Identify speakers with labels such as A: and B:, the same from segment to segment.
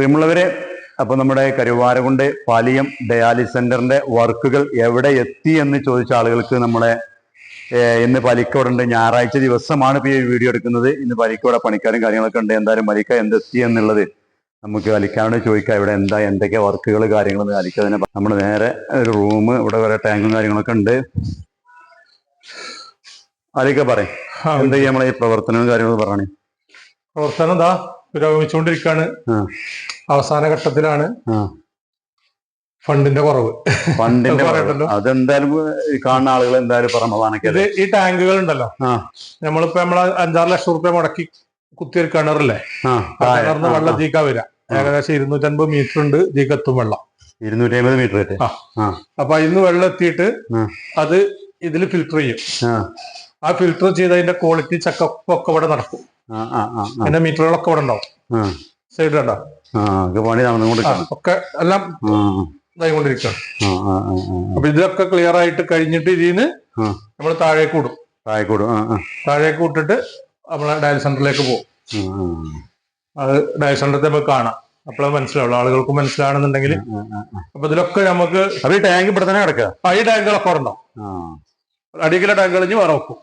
A: പ്രിയമുള്ളവരെ അപ്പൊ നമ്മുടെ കരുവാരകുണ്ട് പാലിയം ഡയാലിസ് സെന്ററിന്റെ വർക്കുകൾ എവിടെ എത്തി എന്ന് ചോദിച്ച ആളുകൾക്ക് നമ്മളെ ഇന്ന് പലിക്കോടുണ്ട്. ഞായറാഴ്ച ദിവസമാണ് ഇപ്പൊ ഈ വീഡിയോ എടുക്കുന്നത്. ഇന്ന് പലിക്കോടെ പണിക്കാരും കാര്യങ്ങളൊക്കെ ഉണ്ട്. എന്തായാലും പലിക്ക എന്തെത്തി എന്നുള്ളത് നമുക്ക് അലിക്കാനോട് ചോദിക്കാം. ഇവിടെ എന്താ എന്തൊക്കെ വർക്കുകൾ കാര്യങ്ങൾ തന്നെ നമ്മൾ നേരെ ഒരു റൂം ഇവിടെ വരെ ടാങ്കും കാര്യങ്ങളൊക്കെ ഉണ്ട്. അതൊക്കെ പറയും. എന്തൊക്കെയാ നമ്മളെ ഈ പ്രവർത്തനവും കാര്യങ്ങളും പറയണേ
B: പ്രവർത്തനം എന്താ? പുരോഗമിച്ചുകൊണ്ടിരിക്കുകയാണ് അവസാന ഘട്ടത്തിലാണ് ഫണ്ടിന്റെ കുറവ്.
A: ഫണ്ടിന്റെ. അതെന്തായാലും കാണുന്ന ആളുകൾ എന്തായാലും സമാധാനൊക്കെ
B: ഇത് ഈ ടാങ്കുകൾ ഉണ്ടല്ലോ. നമ്മളിപ്പോ നമ്മൾ അഞ്ചാറ് ലക്ഷം റുപ്യ മുടക്കി കുത്തിയൊരു കിണറല്ലേ കിണറിന് വെള്ളം ജീക്ക വരാം ഏകദേശം ഇരുന്നൂറ്റൻപത് മീറ്റർ ഉണ്ട് ജീക്കത്തും വെള്ളം.
A: ഇരുന്നൂറ്റി അമ്പത് മീറ്റർ.
B: ആ. അപ്പൊ ഇന്ന് വെള്ളം എത്തിയിട്ട് അത് ഇതിൽ ഫിൽട്ടർ ചെയ്യും.
A: ആ.
B: ഫിൽറ്റർ ഫിൽട്ടർ ചെയ്തതിന്റെ ക്വാളിറ്റി ചെക്കപ്പ് ഒക്കെ ഇവിടെ നടക്കും.
A: ആ
B: മീറ്ററുകളൊക്കെ ഇവിടെ ഉണ്ടാവും.
A: ആ.
B: സൈഡ് കണ്ടോ
A: ആ ഒക്കെ പണി
B: ഒക്കെ എല്ലാം ഇതായിക്കൊണ്ടിരിക്കുകയാണ് അപ്പൊ ഇതൊക്കെ ക്ലിയർ ആയിട്ട് കഴിഞ്ഞിട്ട് ഇതിന്
A: നമ്മൾ
B: നമ്മൾ താഴേക്ക് വിടും
A: താഴേക്ക് വിടും
B: താഴേക്ക് വിട്ടിട്ട് നമ്മളെ ഡയൽ സെന്ററിലേക്ക് പോകും. അത് ഡയൽ സെന്ററിൽ നമുക്ക് കാണാം. അപ്പോഴേ മനസ്സിലാവുള്ളൂ. ആളുകൾക്ക് മനസ്സിലാണെന്നുണ്ടെങ്കിൽ. അപ്പൊ ഇതിലൊക്കെ നമുക്ക്
A: അപ്പൊ ഈ ടാങ്ക് ഇവിടെ തന്നെ കിടക്കുക?
B: ആ, ഈ ടാങ്കുകളൊക്കെ
A: ഉണ്ടോ
B: അടിയിലെ ടാങ്കുകൾ ഇനി വേറെ വെക്കും.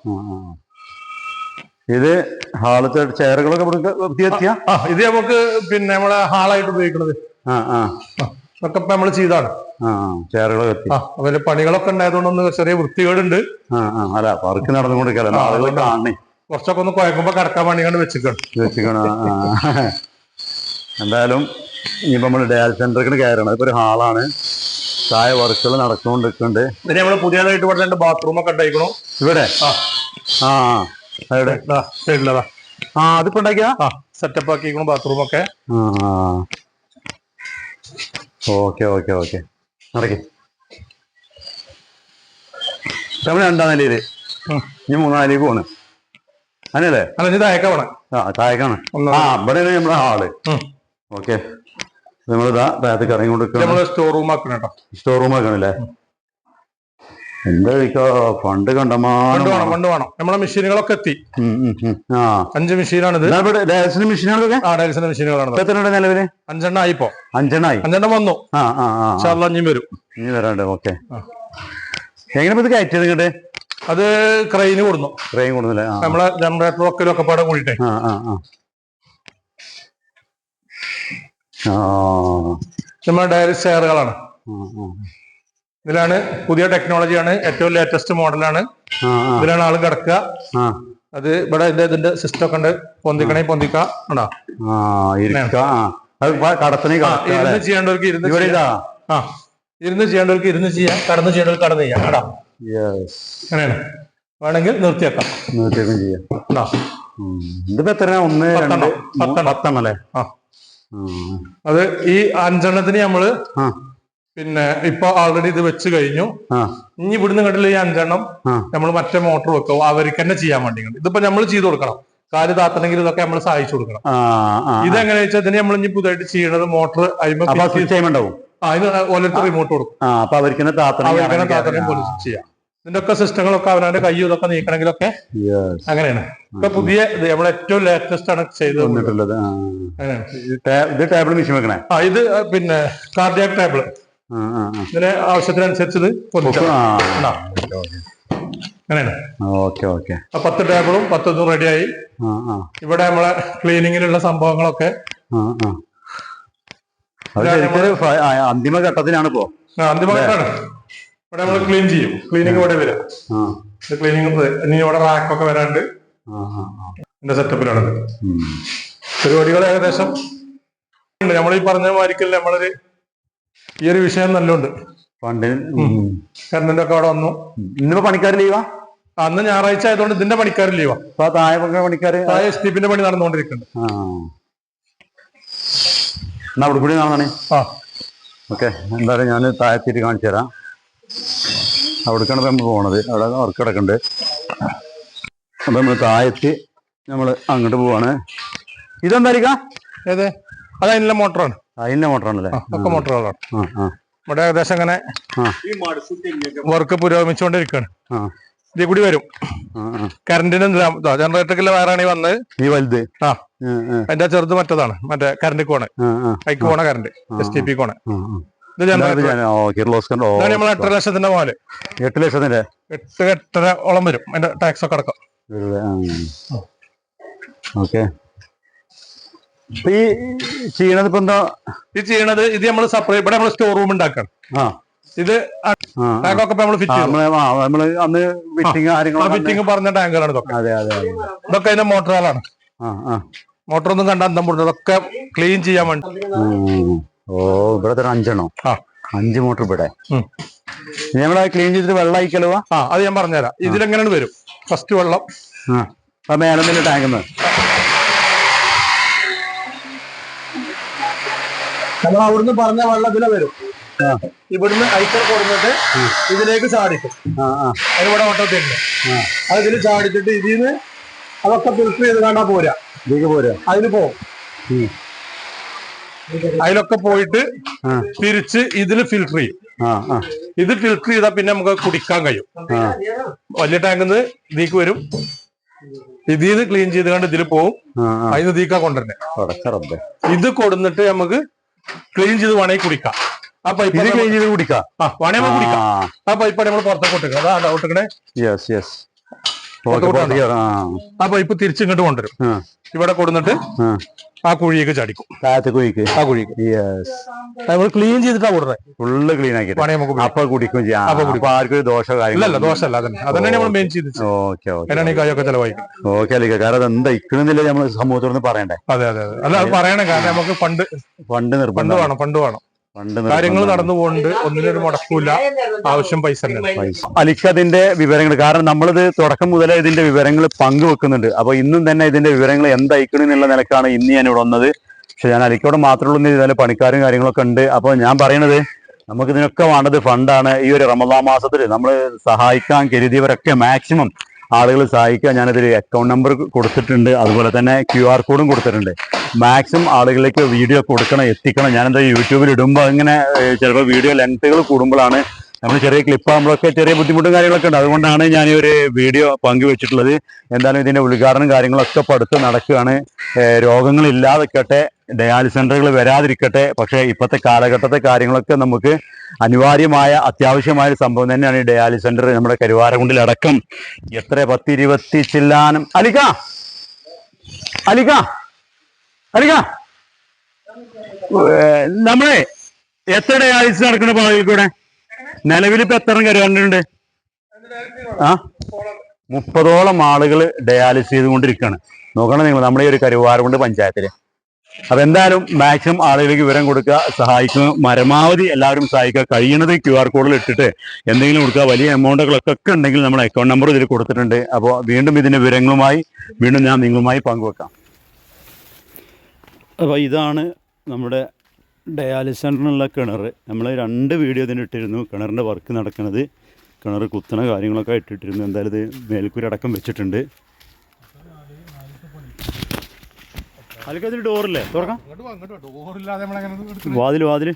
A: ഇത് ഹാളത്തെ ചെയറുകളൊക്കെ വൃത്തിയെത്തിയ
B: ഇത് നമുക്ക് പിന്നെ നമ്മളെ ഹാളായിട്ട് ഉപയോഗിക്കുന്നത്
A: ആ ആ.
B: ആ, ഇപ്പൊ നമ്മൾ ചെയ്താണ്.
A: ചെയറുകളൊക്കെ എത്തി
B: അവർ പണികളൊക്കെ ഉണ്ടായതുകൊണ്ടൊന്ന് ചെറിയ വൃത്തികേടുണ്ട്.
A: അല്ല വർക്ക് നടന്നുകൊണ്ടിരിക്കല്ലോ
B: ആ,
A: ആളുകൾ കാണണേ.
B: കുറച്ചൊക്കെ ഒന്ന് കുഴക്കുമ്പോ കിടക്കാൻ പണിയാണ് വെച്ചിക്കണം. വെച്ചിട്ടുണ്ട്
A: വെച്ചിക്കണം എന്തായാലും ഇനിയിപ്പോ നമ്മൾ ഡയാൽ സെന്ററിന് കയറണം. ഇപ്പൊ ഒരു ഹാളാണ്. ചായ വർക്കുകൾ നടന്നുകൊണ്ടിരിക്കുന്നുണ്ട്.
B: പിന്നെ നമ്മൾ പുതിയതായിട്ട് ഇവിടെ രണ്ട് ബാത്റൂം ഒക്കെ ഉണ്ടായിരിക്കണോ
A: ഇവിടെ?
B: ആ
A: ആ.
B: സൈഡിലതാ
A: ആ അതിപ്പോ ഉണ്ടാക്കിയാ
B: ആ. സെറ്റപ്പ് ആക്കിക്കണു ബാത്റൂം ഒക്കെ.
A: ആ ഓക്കെ ഓക്കെ ഓക്കെ. നടക്കേ. നമ്മൾ രണ്ടാം
B: നിലയിൽ.
A: ഇനി മൂന്നാം നിലയിലേക്ക് പോണ്. അങ്ങനെയല്ലേ
B: അല്ല ഇത് അയക്ക
A: ആ താഴേക്കാണ്. ആ ഇവിടെയാണ് നമ്മുടെ
B: ഹാൾ.
A: ഓക്കെ. നമ്മളിതാ ബാഗത്തേക്ക് ഇറങ്ങി
B: ഇത് സ്റ്റോർ റൂം ആക്കണം കേട്ടോ.
A: സ്റ്റോർ റൂം ആക്കണല്ലേ? എന്താ ഫണ്ട് കണ്ടമാനം
B: വേണം ഫണ്ട് വേണം. നമ്മളെ മെഷീനുകളൊക്കെ എത്തി.
A: ആ.
B: അഞ്ച് മെഷീനാണിത്.
A: ഇവിടെ മെഷീനുകളൊക്കെ?
B: ആ ഡയൽസിന്റെ മെഷീനുകളാണ്
A: ഇപ്പൊ എത്ര ഉണ്ട് നിലവിൽ?
B: അഞ്ചെണ്ണം ആയിപ്പോ.
A: അഞ്ചെണ്ണായി?
B: അഞ്ചെണ്ണം വന്നു.
A: ആ ആ ആ.
B: ഇൻഷാല്ലാ വരും.
A: ഇനി വരാണ്ട് ഓക്കെ. എങ്ങനെ ഇത് കയറ്റിയത് ഇങ്ങോട്ട്?
B: അത് ക്രെയിന് കൊടുന്നു.
A: ക്രെയിൻ കൊടുന്നില്ലേ?
B: നമ്മളെ ജനറേറ്റർ ഒക്കെ ഒക്കെ പാടെ കൂടിയിട്ടേ.
A: ആ ആ
B: നമ്മളെ ഡയറി
A: ആ.
B: ഇതിലാണ് പുതിയ ടെക്നോളജിയാണ് ഏറ്റവും ലേറ്റസ്റ്റ് മോഡലാണ് ഇതിലാണ് ആൾ കിടക്കുക. അത് ഇവിടെ ഇതിന്റെ ഇതിന്റെ സിസ്റ്റം ഒക്കെ ഉണ്ട്. പൊന്തിക്കണേ പൊന്തിക്ക ഇരുന്ന് ചെയ്യേണ്ടവർക്ക് ഇരുന്ന് ആ. ഇരുന്ന് ചെയ്യേണ്ടവർക്ക് ഇരുന്ന് ചെയ്യാം. കടന്ന് ചെയ്യേണ്ടവർക്ക് കടന്ന് ചെയ്യാം.
A: യെസ്
B: അങ്ങനെയാണ്. വേണമെങ്കിൽ നിർത്തിയേക്കാം.
A: നിർത്തിയേക്കും ചെയ്യാം. ഇതിപ്പോ എത്ര ഒന്ന്
B: പത്തെണ്ണം. പത്തെണ്ണം.
A: അല്ലേ?
B: അത് ഈ അഞ്ചെണ്ണത്തിന്
A: നമ്മൾ
B: പിന്നെ ഇപ്പൊ ആൾറെഡി ഇത് വെച്ച് കഴിഞ്ഞു. ഇനി ഇവിടുന്ന് കണ്ടില്ല ഈ അഞ്ചെണ്ണം നമ്മൾ മറ്റേ മോട്ടർ വെക്കും. അവർക്ക് തന്നെ ചെയ്യാൻ വേണ്ടി ഇതിപ്പോ നമ്മൾ ചെയ്തു കൊടുക്കണം. കാൽ താത്തണമെങ്കിൽ ഇതൊക്കെ നമ്മൾ സഹായിച്ചു കൊടുക്കണം. ഇതെങ്ങനെ വെച്ചാൽ ഇതിന് നമ്മൾ ഇനി പുതുതായിട്ട് ചെയ്യണത് മോട്ടർ
A: ഉണ്ടാവും
B: അതിന് ഓരോരുത്തർ റിമോട്ട് കൊടുക്കും.
A: അവർക്ക്
B: ചെയ്യാം. ഇതിന്റെ ഒക്കെ സിസ്റ്റങ്ങളൊക്കെ അവനവന്റെ കൈ ഇതൊക്കെ നീക്കണമെങ്കിലൊക്കെ അങ്ങനെയാണ്. ഇപ്പൊ പുതിയ നമ്മളെ നമ്മൾ ഏറ്റവും ലേറ്റസ്റ്റ് ആണ് ചെയ്ത്
A: വന്നിട്ടുള്ളത്. ആ. ഇത് ടേബിൾ മെഷീൻ വെക്കണേ?
B: ആ ഇത് പിന്നെ കാർഡിയാക് ടേബിൾ. ഇതിന് ആവശ്യത്തിനനുസരിച്ചത്? അങ്ങനെയാണ്.
A: Okay okay.
B: ആ പത്ത് ടേബിളും പത്തൊന്നും റെഡിയായി. ഇവിടെ നമ്മളെ ക്ലീനിങ്ങിലുള്ള സംഭവങ്ങളൊക്കെ
A: അന്തിമ ഘട്ടത്തിലാണ് ഇപ്പോ.
B: അന്തിമ അന്തിമഘട്ടമാണ് ഇവിടെ നമ്മൾ ക്ലീൻ ചെയ്യും. ക്ലീനിങ് ഇവിടെ വരാം. ക്ലീനിങ് ഇനി ഇവിടെ റാക്കൊക്കെ വരാണ്ട്. എന്റെ സെറ്റപ്പിലാണത്. പരിപാടികൾ ഏകദേശം. നമ്മൾ ഈ പറഞ്ഞ മാതിരിക്കല്ല നമ്മളൊരു ഈ ഒരു വിഷയം നല്ലുണ്ട്.
A: പണ്ട്.
B: കറണ്ടിന്റെ ഒക്കെ അവിടെ വന്നു.
A: ഇന്നിപ്പോ പണിക്കാർ ലീവാ?
B: അന്ന് ഞായറാഴ്ച ആയതുകൊണ്ട് ഇതിന്റെ പണിക്കാർ ലീവാ.
A: അപ്പൊ ആ താഴെ പങ്ക പണിക്കാര്?
B: ആ എസ് ടി പിന്റെ പണി നടന്നുകൊണ്ടിരിക്കുന്നുണ്ട്.
A: ആ. എന്നാ അവിടെ കൂടി കാണണേ
B: ആ.
A: ഓക്കെ. എന്തായാലും ഞാൻ താഴെത്തിയിട്ട് കാണിച്ചു തരാം. അവിടേക്കാണ് നമ്മൾ പോണത്. അവിടെ വർക്ക് കിടക്കുന്നുണ്ട്. അപ്പൊ നമ്മൾ താഴെത്തി നമ്മൾ അങ്ങോട്ട് പോവാണ്. ഇതെന്തായിരിക്കാം
B: ഏത്? അത് അതിനുള്ള മോട്ടറാണ്.
A: അതിന്റെ മോട്ടറാണല്ലേ?
B: ഒക്കെ മോട്ടറുകളാണ്. നമ്മുടെ ഏകദേശം അങ്ങനെ വർക്ക് പുരോഗമിച്ചുകൊണ്ടിരിക്കുകയാണ്.
A: ആ.
B: ഇതിൽ കൂടി വരും. കറണ്ടിന്റെ ജനറേറ്ററിലെ വയറാണ് ഈ വന്നത്.
A: ഈ വലുത്.
B: ആ. അതിന്റെ ചെറുത് മറ്റതാണ്. മറ്റേ കറണ്ട് കോണ് ഐക്ക് പോണ കറണ്ട് എസ് ടി പി കോണ്. ഇത് ജനറേറ്റർ നമ്മൾ എട്ടര ലക്ഷത്തിന്റെ മോൽ
A: എട്ട് ലക്ഷത്തിന്റെ
B: എട്ട് എട്ടര ഓളം വരും. അതിന്റെ ടാക്സ് ഒക്കെ അടക്കം.
A: ഓക്കെ. ഈ ചെയ്യണത് ഇപ്പൊ എന്താ?
B: ഇത് ചെയ്യണത് ഇത് നമ്മൾ സെപ്പറേറ്റ് ഇവിടെ നമ്മൾ സ്റ്റോർ റൂം ഉണ്ടാക്കണം ഇത്. ടാങ്കൊക്കെ നമ്മൾ ഫിറ്റ്
A: നമ്മൾ അന്ന്
B: ഫിറ്റിംഗ് പറഞ്ഞ ടാങ്കുകളാണ് ഇതൊക്കെ.
A: അതെ അതെ
B: ഇതൊക്കെ അതിന്റെ മോട്ടറുകളാണ് മോട്ടർ ഒന്നും കണ്ട അന്തം പൊട്ടും. ഇതൊക്കെ ക്ലീൻ ചെയ്യാൻ വേണ്ടി.
A: ഓ ഇവിടെ തന്നെ അഞ്ചെണ്ണോ. അഞ്ച് മോട്ടർ ഇവിടെ. നമ്മളെ ക്ലീൻ ചെയ്തിട്ട് വെള്ളം അയക്കലോ
B: ആ അത് ഞാൻ പറഞ്ഞുതരാം. ഇതിലെങ്ങനെയാണ് വരും? ഫസ്റ്റ് വെള്ളം.
A: മേലെ
B: നമ്മൾ അവിടുന്ന് പറഞ്ഞ വെള്ളത്തിൽ വരും. ഇവിടുന്ന് ഐക്കർ കൊടുത്തിട്ട് ഇതിലേക്ക് ചാടിക്കും.
A: അതിവിടെ ആ.
B: അത് ഇതിൽ ചാടിച്ചിട്ട് ഇതിൽ നിന്ന് അതൊക്കെ ഫിൽറ്റർ ചെയ്ത് കണ്ടാ പോരാ. അതിന്
A: ഉം.
B: അതിലൊക്കെ പോയിട്ട് തിരിച്ച് ഇതിൽ ഫിൽറ്റർ ചെയ്യും. ഇത് ഫിൽറ്റർ ചെയ്താൽ പിന്നെ നമുക്ക് കുടിക്കാൻ കഴിയും. വലിയ ടാങ്കിൽ നിന്ന് ഇതിലേക്ക് വരും. ഇതിൽ നിന്ന് ക്ലീൻ ചെയ്ത് കണ്ട് ഇതിൽ പോവും. അതിന് ഇതിക്കാ
A: കൊണ്ടുവരണേ
B: ഇത് കൊടുന്നിട്ട് നമുക്ക് ക്ലീൻ ചെയ്ത് വേണമെങ്കിൽ കുടിക്കാം. ആ പൈപ്പ്
A: ക്ലീൻ ചെയ്ത് കുടിക്കാം.
B: ആ വേണേ കുടിക്കാം.
A: ആ.
B: പൈപ്പാണ് നമ്മൾ പുറത്തേക്ക് കൊട്ടിക്കണം അതാ ഔട്ടിക്കണേ
A: യെസ് യെസ്
B: പുറത്ത് ഇപ്പൊ തിരിച്ചിങ്ങോട്ട് കൊണ്ടുവരും. ഇവിടെ കൊടുന്നിട്ട്
A: ആ.
B: കുഴിയൊക്കെ ചടിക്കും.
A: താഴത്തെ കുഴിക്ക്?
B: ആ കുഴിക്ക്. നമ്മൾ ക്ലീൻ ചെയ്തിട്ടാ കൊടുക്കുന്നത്
A: ഫുള്ള് ക്ലീൻ
B: ആക്കി നമുക്ക്
A: അപ്പൊ കുടിക്കും ചെയ്യാം.
B: അപ്പൊ
A: അപ്പൊ ആർക്കും ദോഷ
B: ഇല്ലല്ല
A: കാര്യങ്ങൾ
B: ദോഷമല്ല അതന്നെ. അതന്നെ നമ്മൾ മെയിൻ ചെയ്ത്
A: ഓക്കെ ഓക്കെ
B: കായൊക്കെ ചെലവായിക്കും
A: ഓക്കെ അല്ലേ കാരണം അതെന്താ ഇക്കണെന്നില്ല നമ്മൾ സമൂഹത്തോട് പറയണ്ടേ?
B: അതെ അതെ അതെ. അല്ല അത് പറയണേ. കാരണം നമുക്ക് പണ്ട്
A: പണ്ട്
B: ഫണ്ട്
A: നിർബന്ധം
B: വേണം ഫണ്ട് വേണം. കാര്യങ്ങൾ നടന്നു പോകുന്നുണ്ട് ഒന്നിനൊരു മുടക്കൂല ആവശ്യം പൈസ തന്നെ.
A: അലിക്കതിന്റെ വിവരങ്ങൾ കാരണം നമ്മളിത് തുടക്കം മുതലേ ഇതിന്റെ വിവരങ്ങൾ പങ്കുവെക്കുന്നുണ്ട്. അപ്പൊ ഇന്നും തന്നെ ഇതിന്റെ വിവരങ്ങൾ എന്തായിക്കണം എന്നുള്ള നിലക്കാണ് ഇന്ന് ഞാൻ ഇവിടെ വന്നത്. പക്ഷെ ഞാൻ അലിക്കോട് മാത്രമുള്ള ഉള്ളൂ പണിക്കാരും കാര്യങ്ങളൊക്കെ ഉണ്ട്. അപ്പോൾ ഞാൻ പറയണത് നമുക്ക് ഇതിനൊക്കെ വേണ്ടത് ഫണ്ടാണ്. ഈ ഒരു റമദാ മാസത്തിൽ നമ്മൾ സഹായിക്കാൻ കരുതിയവരൊക്കെ മാക്സിമം ആളുകൾ സഹായിക്കാൻ ഞാനിതിൽ അക്കൗണ്ട് നമ്പർ കൊടുത്തിട്ടുണ്ട്. അതുപോലെ തന്നെ ക്യു ആർ കോഡും കൊടുത്തിട്ടുണ്ട്. മാക്സിമം ആളുകളിലേക്ക് വീഡിയോ കൊടുക്കണം എത്തിക്കണം. ഞാനെന്താ യൂട്യൂബിൽ ഇടുമ്പോൾ അങ്ങനെ ചിലപ്പോൾ വീഡിയോ ലെങ്ത്തുകൾ കൂടുമ്പോഴാണ് നമ്മൾ ചെറിയ ക്ലിപ്പ് ആകുമ്പോഴൊക്കെ ചെറിയ ബുദ്ധിമുട്ടും കാര്യങ്ങളൊക്കെ ഉണ്ട്. അതുകൊണ്ടാണ് ഞാൻ ഈ ഒരു വീഡിയോ പങ്കുവെച്ചിട്ടുള്ളത്. എന്തായാലും ഇതിന്റെ ഉദ്ഘാടനം കാര്യങ്ങളൊക്കെ പടുത്ത് നടക്കുകയാണ്. രോഗങ്ങളില്ലാതിരിക്കട്ടെ ഡയാലിസ് സെന്ററുകൾ വരാതിരിക്കട്ടെ. പക്ഷേ ഇപ്പോഴത്തെ കാലഘട്ടത്തെ കാര്യങ്ങളൊക്കെ നമുക്ക് അനിവാര്യമായ അത്യാവശ്യമായ ഒരു സംഭവം തന്നെയാണ് ഈ ഡയാലിസ് സെന്റർ നമ്മുടെ കരുവാരകുണ്ടിലടക്കം. എത്ര? പത്തിരുപത്തി ചില്ലാനം. അലിക്ക അലിക്ക ഏഹ് നമ്മളെ എത്ര ആഴ്ച നടക്കുന്ന പാതയിൽ കൂടെ? നിലവിൽ ഇപ്പൊ എത്ര കരുവാറുണ്ട് ആ? മുപ്പതോളം ആളുകൾ ഡയാലിസിസ് ചെയ്തുകൊണ്ടിരിക്കുകയാണ്. നോക്കണം നിങ്ങൾ നമ്മുടെ ഈ ഒരു കരുവാറുകൊണ്ട് പഞ്ചായത്തിൽ. അപ്പൊ എന്തായാലും മാക്സിമം ആളുകൾക്ക് വിവരം കൊടുക്കുക സഹായിക്കുക പരമാവധി എല്ലാവരും സഹായിക്കുക. കഴിയണത് ക്യു ആർ കോഡിൽ ഇട്ടിട്ട് എന്തെങ്കിലും കൊടുക്കുക. വലിയ എമൗണ്ടുകളൊക്കെ ഒക്കെ ഉണ്ടെങ്കിൽ നമ്മൾ അക്കൗണ്ട് നമ്പർ ഇതിൽ കൊടുത്തിട്ടുണ്ട്. അപ്പോൾ വീണ്ടും ഇതിന്റെ വിവരങ്ങളുമായി വീണ്ടും ഞാൻ നിങ്ങളുമായി പങ്കുവെക്കാം. അപ്പോൾ ഇതാണ് നമ്മുടെ ഡയാലിസ് സെന്ററിനുള്ള കിണർ. നമ്മൾ രണ്ട് വീഡിയോ ഇതിന് ഇട്ടിരുന്നു. കിണറിന്റെ വർക്ക് നടക്കുന്നത് കിണർ കുത്തണ കാര്യങ്ങളൊക്കെ ഇട്ടിട്ടിരുന്നു. എന്തായാലും ഇത് മേൽക്കൂരടക്കം വെച്ചിട്ടുണ്ട്. അലക്കതിന് ഡോറില്ലേ തുറക്കാം. വാതിൽ വാതിൽ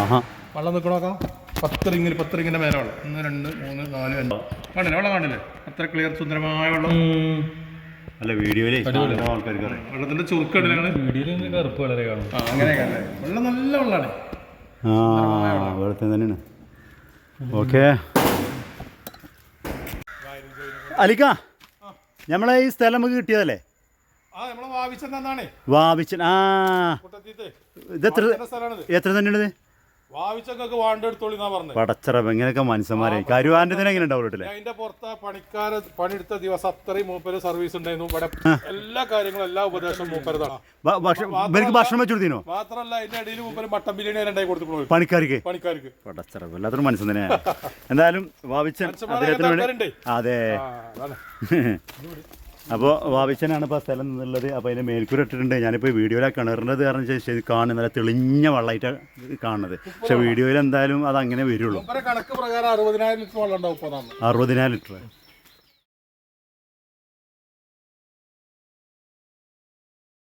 A: ആഹാ.
B: വെള്ളം നിൽക്കണോക്കാം പത്ത് റിങ്ങിന് പത്ത് റിങ്ങിന്റെ മേലെ വെള്ളം. ഒന്ന് രണ്ട് മൂന്ന് നാല് അഞ്ച്. കണ്ടില്ലേ? വെള്ളം കാണില്ലേ അത്ര ക്ലിയർ സുന്ദരമായ വെള്ളം.
A: അല്ല വീഡിയോയിലേ ആൾക്കാർക്ക് അറിയാം
B: വെള്ളത്തിന്റെ ചുരുക്കണ്ടില്ല
C: വീഡിയോയിൽ കറുപ്പ് വളരെ കാണും.
B: ആ അങ്ങനെയൊക്കെ വെള്ളം നല്ല വെള്ളമാണ്
A: ആ വെള്ളത്തിൽ തന്നെയാണ്. ഓക്കെ. അലിക്ക നമ്മളെ ഈ സ്ഥലം നമുക്ക് കിട്ടിയതല്ലേ?
B: ആ നമ്മളെ വാവിച്ചെന്നാണേ
A: വാവിച്ചൻ ആ. ഇത് എത്ര എത്ര തന്നെയാണിത്?
B: വാവിച്ചൊക്കെ വാണ്ടെടുത്തോളി എന്നാ പറഞ്ഞത്
A: പടച്ചറ ഇങ്ങനെയൊക്കെ മനുഷ്യന്മാരെ. കരുവാന്റെ എങ്ങനെ ഉണ്ടാവും വീട്ടിലെ?
B: അതിന്റെ പുറത്ത് പണിക്കാര പണിയെടുത്ത ദിവസം അത്രയും മൂപ്പര് സർവീസ് ഉണ്ടായിരുന്നു. ഇവിടെ എല്ലാ കാര്യങ്ങളും എല്ലാ ഉപദേശവും മൂപ്പരതാണ്
A: ഭക്ഷണം ഭക്ഷണം വെച്ചു കൊടുത്തീനോ
B: മാത്രല്ല അതിന്റെ ഇടയിൽ മൂപ്പര് മട്ടൻ ബിരിയാണി ഉണ്ടായി കൊടുത്തു
A: പണിക്കാർക്ക്?
B: പണിക്കാർക്ക്.
A: പടച്ചറപ്പ് വല്ലാത്തൊരു മനുഷ്യൻ തന്നെ എന്തായാലും വാവിച്ചൻ അദ്ദേഹത്തിന് വേണ്ടി അതെ. അപ്പോൾ വാവിച്ചനാണ് ഇപ്പോൾ സ്ഥലം നിന്നുള്ളത്. അപ്പോൾ അതിന്റെ മേൽക്കൂര ഇട്ടിട്ടുണ്ട്. ഞാനിപ്പോൾ വീഡിയോയിലാണ് കിണറിന്റെത് കാരണം ശരി കാണുന്നത്. നല്ല തെളിഞ്ഞ വെള്ളമായിട്ടാണ് കാണുന്നത്. പക്ഷെ വീഡിയോയിൽ എന്തായാലും അത് അങ്ങനെ വരുള്ളൂ.
B: കണക്ക് പ്രകാരം അറുപതിനായിരം ലിറ്റർ വെള്ളം
A: അറുപതിനായിരം ലിറ്റർ.